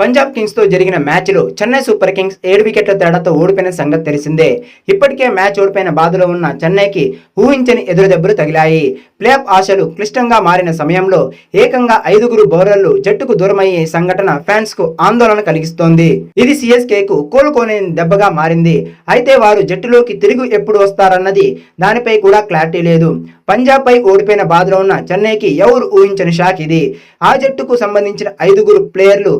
పంజాబ్ కింగ్స్తో జరిగిన మ్యాచ్లో Chennai super Kings ఏడు వికెట్ల తేడాతో ఓడిపోయిన సంగతి తెలిసిందే. ఇప్పటికే మ్యాచ్ ఓడిపోయిన బాధలో ఉన్న చెన్నైకి ఊహించని ఎదురుదెబ్బలు తగిలాయి. ప్లేఆఫ్ ఆశలు క్లిష్టంగా మారిన సమయంలో ఏకంగా ఐదుగురు బౌలర్లు జట్టుకు దూరమయ్యే సంఘటన ఫ్యాన్స్కు ఆందోళన కలిగిస్తోంది. ఇది సిఎస్కే కు కోలుకోని దెబ్బగా మారింది. అయితే వారు జట్టులోకి తిరిగి ఎప్పుడు వస్తారన్నది దానిపై కూడా క్లారిటీ లేదు. పంజాబ్ పై ఓడిపోయిన బాధలో ఉన్న చెన్నైకి ఎవరు ఊహించని షాక్ ఇది. ఆ జట్టుకు సంబంధించిన ఐదుగురు ప్లేయర్లు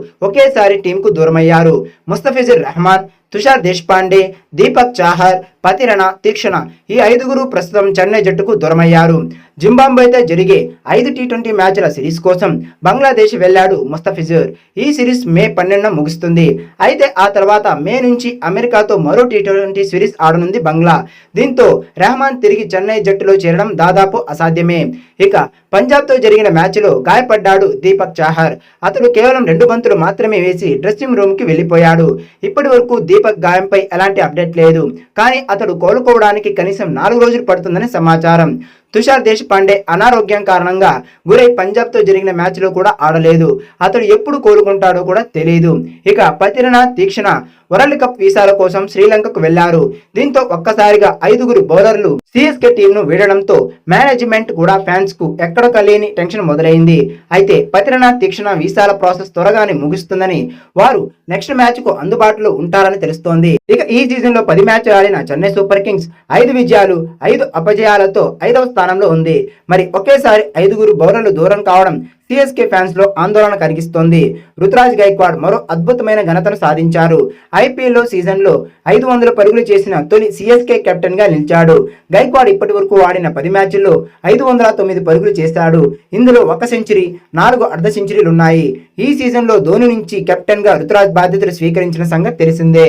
ఒకేసారి టీంకు దూరమయ్యారు ముస్తఫిజుర్ రెహమాన్ తుషార్ దేశ్పాండే దీపక్ చాహర్ పతిరణ తీక్షణ ఈ ఐదుగురు ప్రస్తుతం చెన్నై జట్టుకు దూరమయ్యారు. జింబాబ్వేతో జరిగే ఐదు టీ ట్వంటీ మ్యాచ్ల సిరీస్ కోసం బంగ్లాదేశ్ వెళ్ళాడు ముస్తఫిజుర్. ఈ సిరీస్ మే పన్నెండున ముగుస్తుంది. అయితే ఆ తర్వాత మే నుంచి అమెరికాతో మరో టీ ట్వంటీ సిరీస్ ఆడనుంది బంగ్లా. దీంతో రెహమాన్ తిరిగి చెన్నై జట్టులో చేరడం దాదాపు అసాధ్యమే. ఇక పంజాబ్తో జరిగిన మ్యాచ్లో గాయపడ్డాడు దీపక్ చాహర్. అతడు కేవలం రెండు బంతులు మాత్రమే వేసి డ్రెస్సింగ్ రూమ్కి వెళ్ళిపోయాడు. ఇప్పటి వరకు దీపక్ గాయంపై ఎలాంటి అప్డేట్ లేదు. కానీ అతడు కోలుకోవడానికి కనీసం నాలుగు రోజులు పడుతుందని సమాచారం. తుషార్ దేశ్ పాండే అనారోగ్యం కారణంగా గురై పంజాబ్తో జరిగిన మ్యాచ్లో కూడా ఆడలేదు. అతడు ఎప్పుడు కోలుకుంటాడో కూడా తెలియదు ఇక పతిరణ తీక్షణ వరల్డ్ కప్ వీసాల కోసం శ్రీలంకకు వెళ్ళారు. దీంతో ఒక్కసారిగా ఐదుగురు బౌలర్లు సిఎస్కే టీంను వీడడంతో మేనేజ్మెంట్ కూడా ఫ్యాన్స్కు ఎక్కడ కలియని టెన్షన్ మొదలైంది. అయితే పతిరణ తీక్షణ వీసాల ప్రాసెస్ త్వరగానే ముగుస్తుందని వారు నెక్స్ట్ మ్యాచ్కు అందుబాటులో ఉంటారని తెలుస్తోంది. ఇక ఈ సీజన్లో పది మ్యాచ్ ఆడిన చెన్నై సూపర్ కింగ్స్ ఐదు విజయాలు ఐదు అపజయాలతో ఐదవ స్థానంలో ఉంది. మరి ఒకేసారి ఐదుగురు బౌలర్లు దూరం కావడం సిఎస్కే ఫ్యాన్స్లో ఆందోళన కలిగిస్తోంది. రుతురాజ్ గైక్వాడ్ మరో అద్భుతమైన ఘనతను సాధించారు. ఐపీఎల్లో సీజన్లో ఐదు వందల పరుగులు చేసిన తొలి సిఎస్కే కెప్టెన్గా నిలిచాడు. గైక్వాడ్ ఇప్పటి వరకు ఆడిన పది మ్యాచ్ల్లో ఐదు వందల తొమ్మిది పరుగులు చేశాడు. ఇందులో ఒక సెంచరీ నాలుగు అర్ధ సెంచరీలున్నాయి. ఈ సీజన్లో ధోని నుంచి కెప్టెన్గా రుతురాజ్ బాధ్యతలు స్వీకరించిన సంగతి తెలిసిందే.